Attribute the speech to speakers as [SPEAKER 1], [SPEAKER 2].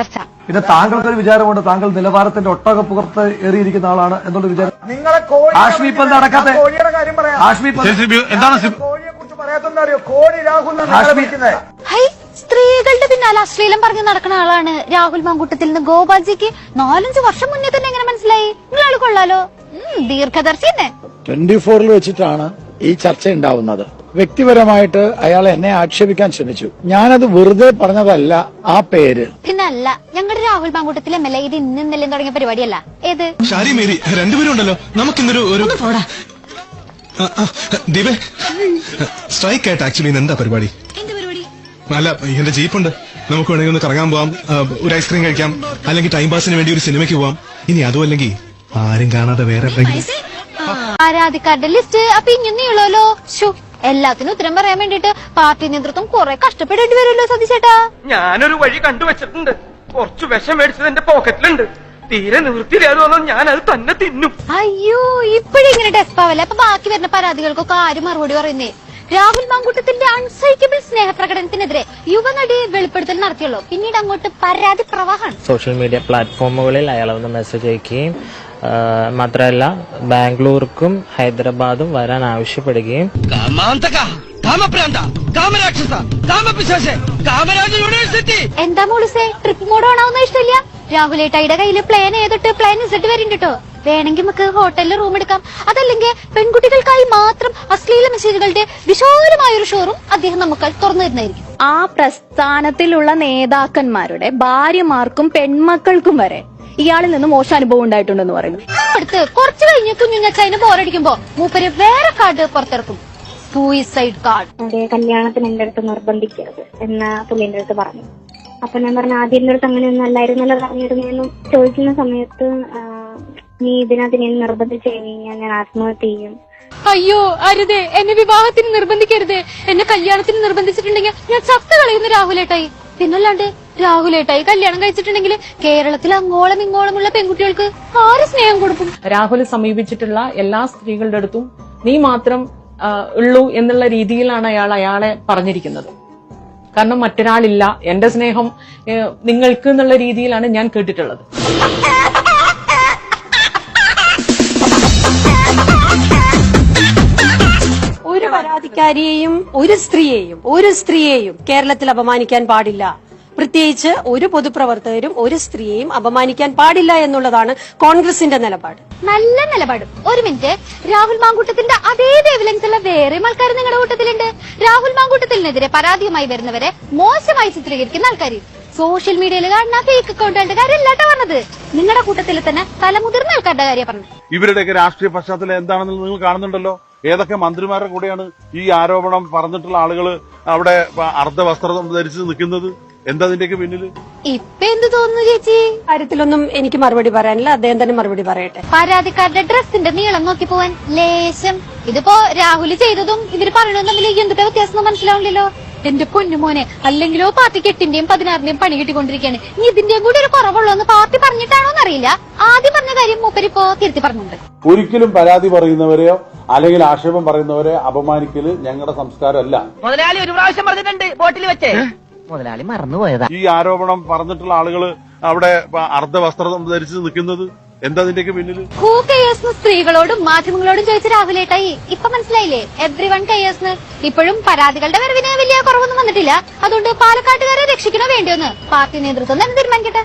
[SPEAKER 1] ചർച്ച.
[SPEAKER 2] താങ്കൾക്ക് ഒരു വിചാരമുണ്ട് താങ്കൾ നിലവാരത്തിന്റെ ഒട്ടക പുറത്ത് ഏറിയിരിക്കുന്ന ആളാണ് എന്നുള്ള വിചാരം.
[SPEAKER 3] നിങ്ങളെ
[SPEAKER 2] ഹാഷ്മി ഇപ്പൊ നടക്കാത്തെ?
[SPEAKER 3] കോഴിയുടെ കാര്യം പറയാം.
[SPEAKER 4] എന്താണ്
[SPEAKER 3] കോഴിയെ കുറിച്ച് പറയാത്തെന്താ അറിയോ? കോഴി രാഹുൽ
[SPEAKER 1] ഹൈ സ്ത്രീകളുടെ പിന്നാലെ അശ്ലീലം പറഞ്ഞു നടക്കുന്ന ആളാണ് രാഹുൽ മാങ്കൂട്ടത്തിൽ നിന്ന് ഗോപാൽജിക്ക് നാലഞ്ച് വർഷം മുന്നേ തന്നെ എങ്ങനെ മനസ്സിലായി? നിങ്ങളാൾ കൊള്ളാലോ. ദീർഘദർശി തന്നെ
[SPEAKER 5] ട്വന്റി ഫോറിൽ വെച്ചിട്ടാണ് ഈ ചർച്ച ഉണ്ടാവുന്നത്. വ്യക്തിപരമായിട്ട് അയാൾ എന്നെ ആക്ഷേപിക്കാൻ ശ്രമിച്ചു. ഞാനത് വെറുതെ പറഞ്ഞതല്ല ആ പേര്.
[SPEAKER 1] പിന്നല്ല ഞങ്ങളുടെ Rahul Mankoottathil M L A ഇത് ഇന്നും ഇന്നലെയും തുടങ്ങിയ പരിപാടിയല്ല. ഏത്?
[SPEAKER 4] ഷാരി മേരി രണ്ടുപേരും ഉണ്ടല്ലോ. നമുക്കിന്നൊരു ഒരു ദീപേ സ്ട്രൈക്ക് ആയിട്ട് ആക്ച്വലി എന്താ പരിപാടി? അല്ല എന്റെ ജീപ്പുണ്ട്? നമുക്ക് വേണമെങ്കിൽ ഒന്ന് കറങ്ങാൻ പോവാം. ഒരു ഐസ്ക്രീം കഴിക്കാം. അല്ലെങ്കിൽ ടൈം പാസിന് വേണ്ടി ഒരു സിനിമയ്ക്ക് പോവാം. ഇനി അതും അല്ലെങ്കിൽ ആരും കാണാതെ വേറെ
[SPEAKER 1] ആരാധിക്കാരുടെ ലിസ്റ്റ് അപ്പൊ ഇങ്ങനെയുള്ളോ എല്ലാത്തിനും ഉത്തരം പറയാൻ വേണ്ടിട്ട് പാർട്ടി നേതൃത്വം കുറെ കഷ്ടപ്പെടേണ്ടി വരുമല്ലോ സതീശേട്ടാ.
[SPEAKER 6] ഞാനൊരു വഴി കണ്ടുവച്ചിട്ടുണ്ട് കുറച്ച് വിഷം മേടിച്ചത് എന്റെ പോക്കറ്റിലുണ്ട്. തീരെ നിവൃത്തിയില്ലാതെ വന്നാൽ ഞാൻ അത് തന്നെ തിന്നും.
[SPEAKER 1] അയ്യോ ഇപ്പഴും ഇങ്ങനെ ഡെസ്പാവല്ലേ? അപ്പൊ ബാക്കി വരുന്ന പരാതികൾക്കൊക്കെ ആരും മറുപടി പറയുന്നേ? രാഹുൽ മാങ്കൂട്ടത്തിന്റെ അൺസൈക്കബിൾ സ്നേഹപ്രകടനത്തിനെതിരെ യുവനടി വെളിപ്പെടുത്തൽ നടത്തിയുള്ളൂ. പിന്നീട് അങ്ങോട്ട് പരാതി പ്രവാഹമാണ്.
[SPEAKER 7] സോഷ്യൽ മീഡിയ പ്ലാറ്റ്ഫോമുകളിൽ അയാൾ വന്ന് മെസ്സേജ് അയക്കുകയും മാത്രമല്ല ബാംഗ്ലൂർക്കും ഹൈദരാബാദും വരാൻ ആവശ്യപ്പെടുകയും.
[SPEAKER 1] എന്താ മോളിസേ ട്രിപ്പ് മോഡ് ഓണാവുന്ന ഇഷ്ടമില്ല? രാഹുലേട്ടായിയുടെ കയ്യിൽ പ്ലാൻ ചെയ്തിട്ട് പ്ലാൻ ഇസിട്ട് വരുന്നുണ്ട് കേട്ടോ വേണമെങ്കിൽ നമുക്ക് ഹോട്ടലിൽ റൂം എടുക്കാം. അതല്ലെങ്കിൽ പെൺകുട്ടികൾക്കായി മാത്രം മെസ്സേജുകളുടെ വിശാലമായ ഒരു ഷോറും അദ്ദേഹം നമുക്ക് തുറന്നു തരുന്നതായിരിക്കും.
[SPEAKER 8] ആ പ്രസ്ഥാനത്തിലുള്ള നേതാക്കന്മാരുടെ ഭാര്യമാർക്കും പെൺമക്കൾക്കും വരെ ഇയാളിൽ നിന്ന് മോശം അനുഭവം ഉണ്ടായിട്ടുണ്ടെന്ന് പറയുന്നു.
[SPEAKER 1] അടുത്ത് കുറച്ച് കഴിഞ്ഞ് കുഞ്ഞുങ്ങച്ചതിന് ബോറടിക്കുമ്പോ മൂപ്പര് വേറെ കാർഡ് പുറത്തിറക്കും. സൂയിസൈഡ് കാർഡ്
[SPEAKER 9] അതെ കല്യാണത്തിന് എന്റെ അടുത്ത് നിർബന്ധിക്കരുത് എന്ന് പുള്ളിന്റെ അടുത്ത് പറഞ്ഞു. അപ്പൊ ഞാൻ പറഞ്ഞു ആദ്യം എന്റെ അടുത്ത് അങ്ങനെ ഒന്നും അല്ലായിരുന്നല്ലോ പറഞ്ഞിരുന്നു? ചോദിക്കുന്ന സമയത്ത് നീ ഇതിനകത്ത് ഞാൻ നിർബന്ധിച്ചു കഴിഞ്ഞാൽ ഞാൻ ആത്മഹത്യ ചെയ്യും.
[SPEAKER 1] അയ്യോ അരുതേ എന്നെ വിവാഹത്തിന് നിർബന്ധിക്കരുത്. എന്നെ കല്യാണത്തിന് നിർബന്ധിച്ചിട്ടുണ്ടെങ്കിൽ ഞാൻ ചത്ത കളയുന്ന രാഹുലേട്ടായി. പിന്നല്ലാണ്ട് രാഹുലേട്ടായി കല്യാണം കഴിച്ചിട്ടുണ്ടെങ്കിൽ കേരളത്തിൽ അങ്ങോളം ഇങ്ങോളമുള്ള പെൺകുട്ടികൾക്ക് ആര് സ്നേഹം കൊടുക്കും?
[SPEAKER 10] രാഹുൽ സമീപിച്ചിട്ടുള്ള എല്ലാ സ്ത്രീകളുടെ അടുത്തും നീ മാത്രം ഉള്ളൂ എന്നുള്ള രീതിയിലാണ് അയാൾ അയാളെ പറഞ്ഞിരിക്കുന്നത്. കാരണം മറ്റൊരാളില്ല. എന്റെ സ്നേഹം നിങ്ങൾക്ക് എന്നുള്ള രീതിയിലാണ് ഞാൻ കേട്ടിട്ടുള്ളത്.
[SPEAKER 8] ഒരു ഒരു സ്ത്രീയെയും ഒരു സ്ത്രീയെയും കേരളത്തിൽ അപമാനിക്കാൻ പാടില്ല. പ്രത്യേകിച്ച് ഒരു പൊതുപ്രവർത്തകരും ഒരു സ്ത്രീയെയും അപമാനിക്കാൻ പാടില്ല എന്നുള്ളതാണ് കോൺഗ്രസിന്റെ നിലപാട്.
[SPEAKER 1] നല്ല നിലപാട്. ഒരു മിനിറ്റ്. രാഹുൽ മാങ്കൂട്ടത്തിന്റെ അതേ വേവലൻസുള്ള വേറെ ആൾക്കാർ നിങ്ങളുടെ കൂട്ടത്തിലുണ്ട്. രാഹുൽ മാങ്കൂട്ടത്തിനെതിരെ പരാതിയുമായി വരുന്നവരെ മോശമായി ചിത്രീകരിക്കുന്ന ആൾക്കാർ സോഷ്യൽ മീഡിയയിൽ കാണുന്ന ഫേക്ക് അക്കൗണ്ടുകളുടെ കാര്യമല്ലാട്ടോ പറഞ്ഞത്. നിങ്ങളുടെ കൂട്ടത്തിൽ തന്നെ തലമുതിർന്ന ആൾക്കാരുടെ കാര്യം പറഞ്ഞത്.
[SPEAKER 11] ഇവരുടെയൊക്കെ രാഷ്ട്രീയ പശ്ചാത്തലം എന്താണെന്ന് നിങ്ങൾ കാണുന്നുണ്ടല്ലോ. ഏതൊക്കെ മന്ത്രിമാരുടെ കൂടെയാണ് ഈ ആരോപണം പറഞ്ഞിട്ടുള്ള ആളുകൾ അവിടെ അർദ്ധവസ്ത്രം ധരിച്ച് നിൽക്കുന്നത്? എന്താ അതിന്റെയൊക്കെ പിന്നിൽ?
[SPEAKER 1] ഇപ്പൊ എന്ത് തോന്നുന്നു ചേച്ചി?
[SPEAKER 8] കാര്യത്തിലൊന്നും എനിക്ക് മറുപടി പറയാനില്ല. അദ്ദേഹം തന്നെ മറുപടി പറയട്ടെ.
[SPEAKER 1] പരാതിക്കാരുടെ ഡ്രസ്സിന്റെ നീളം നോക്കി പോവാൻ ലേശം. ഇതിപ്പോ രാഹുൽ ചെയ്തതും ഇവർ പറയണതും തമ്മിൽ എന്തിട്ട് വ്യത്യാസം മനസ്സിലാവില്ലല്ലോ എന്റെ പൊന്നുമോനെ അല്ലെങ്കിലോ പാർട്ടിക്ക് എട്ടിന്റെയും പതിനാറിന്റെയും പണി കിട്ടിക്കൊണ്ടിരിക്കുകയാണ്. ഇനി ഇതിന്റെയും കൂടി ഒരു കുറവുള്ളൂ എന്ന് പാർട്ടി പറഞ്ഞിട്ടാണോ എന്നറിയില്ല. ആദ്യം പറഞ്ഞ കാര്യം മൂപ്പരിപ്പോ തിരുത്തി പറഞ്ഞിട്ടുണ്ട്.
[SPEAKER 11] ഒരിക്കലും പരാതി പറയുന്നവരെയോ അല്ലെങ്കിൽ ആക്ഷേപം പറയുന്നവരെ അപമാനിക്കൽ ഞങ്ങളുടെ സംസ്കാരമല്ല.
[SPEAKER 12] മുതലാളി ഒരു പ്രാവശ്യം പറഞ്ഞിട്ടുണ്ട് ബോട്ടിൽ വെച്ചേ. മുതലാളി മറന്നുപോയതാ.
[SPEAKER 11] ഈ ആരോപണം പറഞ്ഞിട്ടുള്ള ആളുകൾ അവിടെ അർദ്ധ വസ്ത്രം ധരിച്ച് നിൽക്കുന്നത് എന്താ അതിന്റെയൊക്കെ പിന്നിൽ?
[SPEAKER 1] ഹൂ കെയേഴ്സ് സ്ത്രീകളോടും മാധ്യമങ്ങളോടും ചോദിച്ച രാഹുലേട്ടായി ഇപ്പൊ മനസ്സിലായില്ലേ? എവ്രി വൺ കെയേഴ്സ് ഇപ്പോഴും പരാതികളുടെ വരവിന് വലിയ കുറവൊന്നും വന്നിട്ടില്ല. അതുകൊണ്ട് പാലക്കാട്ടുകാരെ രക്ഷിക്കണോ വേണ്ടിയോന്ന് പാർട്ടി നേതൃത്വം തന്നെ തീരുമാനിക്കട്ടെ.